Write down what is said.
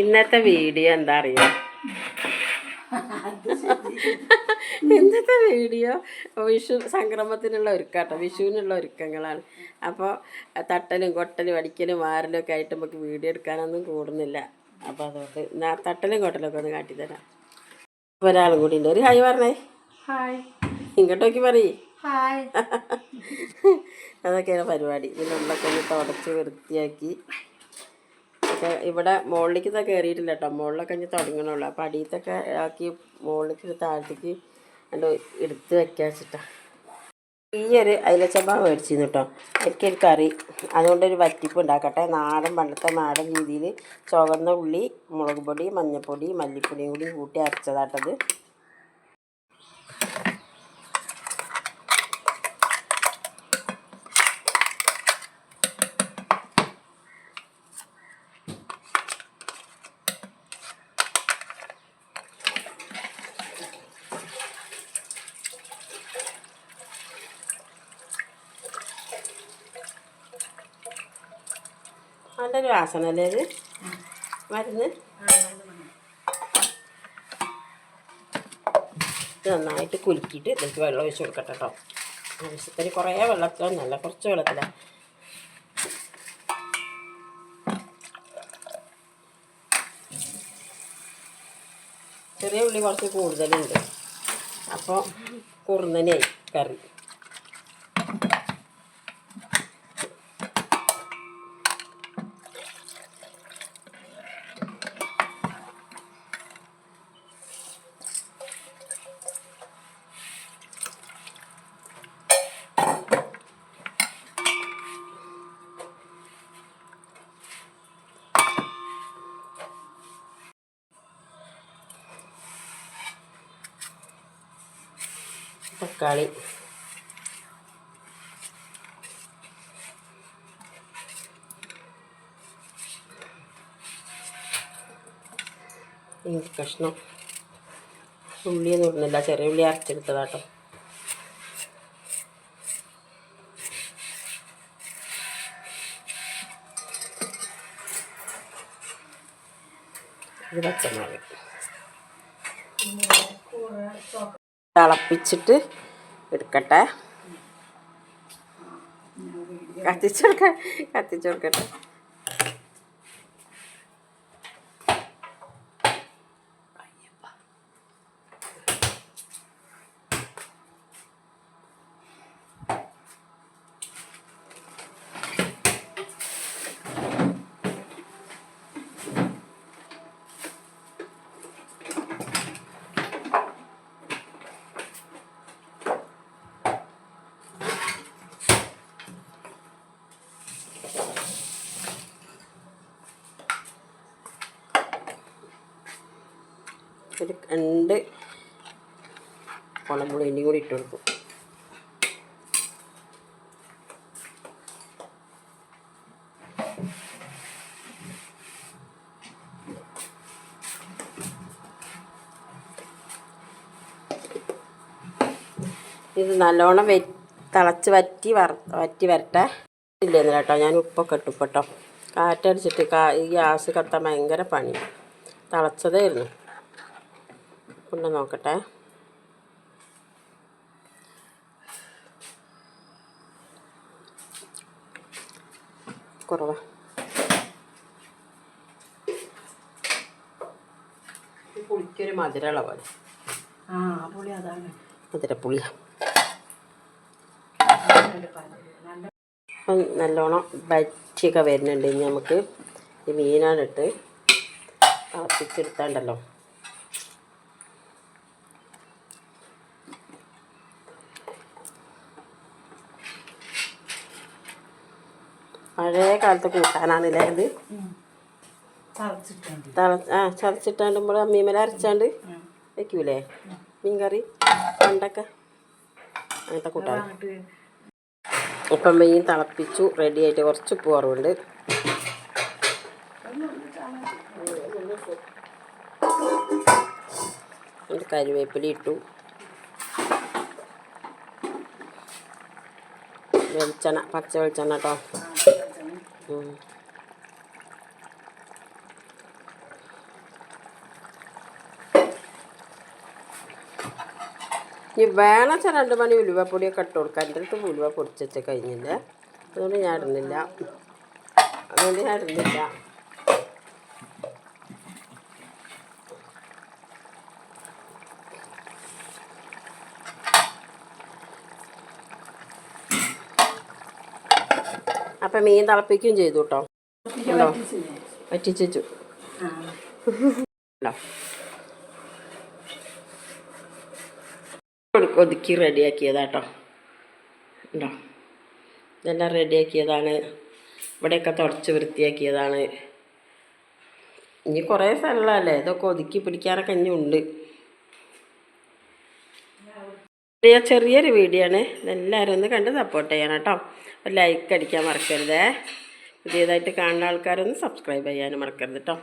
ഇന്നത്തെ വീഡിയോ എന്താ അറിയോ ഇന്നത്തെ വീഡിയോ വിഷു സംക്രമത്തിനുള്ള ഒരുക്കാട്ടോ. വിഷുവിനുള്ള ഒരുക്കങ്ങളാണ്. അപ്പോൾ തട്ടലും കൊട്ടലും അടിക്കലും മാറലും ഒക്കെ ആയിട്ട് നമുക്ക് വീഡിയോ എടുക്കാനൊന്നും കൂടുന്നില്ല. അപ്പോൾ അതുകൊണ്ട് ഞാൻ തട്ടലും കൊട്ടലൊക്കെ ഒന്ന് കാട്ടിത്തരാം ഒരാളും കൂടി ഉണ്ട്. ഒരു ഹായ് പറഞ്ഞേ. ഹായ്. ഇങ്ങോട്ടേക്ക് പറയേ. ഹായ്. അതൊക്കെയാണ് പരിപാടി. ഇതിനുള്ളൊക്കെ ഒന്ന് തുടച്ച് വൃത്തിയാക്കി ഒക്കെ ഇവിടെ മുകളിലേക്ക് കയറിയിട്ടില്ല കേട്ടോ മുകളിലൊക്കെ ഇനി തുടങ്ങണുള്ളൂ. അപ്പോൾ അടിയത്തൊക്കെ ആക്കി മുകളിലേക്ക് താഴത്തേക്ക് കണ്ട് എടുത്ത് വയ്ക്കാൻ വെച്ചിട്ടാണ് ഈ ഒരു അയിലച്ചമ്പ മേടിച്ചിരുന്നു കേട്ടോ എനിക്കൊരു കറി. അതുകൊണ്ടൊരു വറ്റിപ്പ് ഉണ്ടാക്കട്ടെ. നാടൻ പണ്ടത്തെ നാടൻ രീതിയിൽ ചുവന്ന ഉള്ളി മുളക് പൊടി മഞ്ഞൾപ്പൊടി മല്ലിപ്പൊടിയും കൂടി കൂട്ടി അരച്ചതാട്ടത്. നല്ലൊരു വാസന അല്ലേ ഇത്? മരുന്ന്? ഇത് നന്നായിട്ട് കുലുക്കിയിട്ട് ഇതിലേക്ക് വെള്ളം ഒഴിച്ച് കൊടുക്കട്ടെ കേട്ടോ. ആവശ്യത്തിന് കുറേ വെള്ളത്തിലൊന്നല്ല കുറച്ച് വെള്ളത്തിലാണ് ചെറിയ ഉള്ളി കുറച്ച് കൂടുതലുണ്ട്. അപ്പോൾ കുറുന്നനെയായി കറി. തക്കാളി. ഇഞ്ചി കഷ്ണം ഉള്ളിയൊന്നും ഇടുന്നില്ല. ചെറിയ ഉള്ളി അരച്ചെടുത്തതാട്ടോ. ഇത് പച്ചമുളക്. തിളപ്പിച്ചിട്ട് എടുക്കട്ടെ. കത്തിച്ചു കൊടുക്ക ഒരു രണ്ട് കുളമ്പുളിയും കൂടി ഇട്ട് കൊടുക്കും. ഇത് നല്ലോണം വെ തിളച്ച് വറ്റി വറ വറ്റി വരട്ടെ. ഇല്ലെന്ന് കേട്ടോ ഞാൻ ഉപ്പൊക്കെ ഇട്ടു കേട്ടോ കാറ്റടിച്ചിട്ട് ഈ ഗ്യാസ് കത്താൻ ഭയങ്കര പണി തിളച്ചതായിരുന്നു. കൊണ്ട് നോക്കട്ടെ. കുറവാ. പുളിക്കൊരു മധുരമുള്ള പോലെ. ആ പുളി അതാണ്. മധുരപ്പുളിയ. അപ്പം നല്ലോണം വറ്റിയൊക്കെ വരുന്നുണ്ട് ഇനി നമുക്ക് ഈ മീനാണിട്ട് തിളപ്പിച്ചെടുത്താണ്ടല്ലോ. കാലത്ത് കൂട്ടാനാണല്ലേ ഇത്? തളച്ചിട്ടുണ്ട്. തള ആ ചതച്ചിട്ടാണ്ടുമ്പോൾ അമ്മീമല അരച്ചാണ്ട് വെക്കൂലേ? മീൻകറി പണ്ടൊക്കെ അങ്ങനത്തെ കൂട്ടാൻ. ഇപ്പം മീൻ തിളപ്പിച്ചു റെഡി ആയിട്ട് കുറച്ച് ഉപ്പ് കുറവുണ്ട് കരിവേപ്പില ഇട്ടു. വെളിച്ചെണ്ണ പച്ച വെളിച്ചെണ്ണ കേട്ടോ. ഇനി വേണച്ച രണ്ട് മണി ഉലുവപ്പൊടിയൊക്കെ ഇട്ട് കൊടുക്കാം. എന്റെ അടുത്ത് ഉലുവ പൊടിച്ചു കഴിഞ്ഞില്ല? അതുകൊണ്ട് ഞാൻ ഇടുന്നില്ല. അതുകൊണ്ട് ഞാൻ ഇടുന്നില്ല. അപ്പം മീൻ തിളപ്പിക്കുകയും ചെയ്തു കേട്ടോ. ഉണ്ടോ? വറ്റിച്ചു ഒതുക്കി റെഡിയാക്കിയതാട്ടോ. ഉണ്ടോ? ഇതെല്ലാം റെഡിയാക്കിയതാണ്. ഇവിടെയൊക്കെ തുടച്ച് വൃത്തിയാക്കിയതാണ്. ഇനി കുറേ സ്ഥലമല്ലേ ഇതൊക്കെ ഒതുക്കി പിടിക്കാനൊക്കെ ഇനി ഉണ്ട് ചെറിയ ചെറിയൊരു വീഡിയോ ആണ്. എല്ലാവരും ഒന്ന് കണ്ട് സപ്പോർട്ട് ചെയ്യണം കേട്ടോ. ലൈക്ക് അടിക്കാൻ മറക്കരുതേ. പുതിയതായിട്ട് കാണുന്ന ആൾക്കാരൊന്ന് സബ്സ്ക്രൈബ് ചെയ്യാനും മറക്കരുത് കേട്ടോ.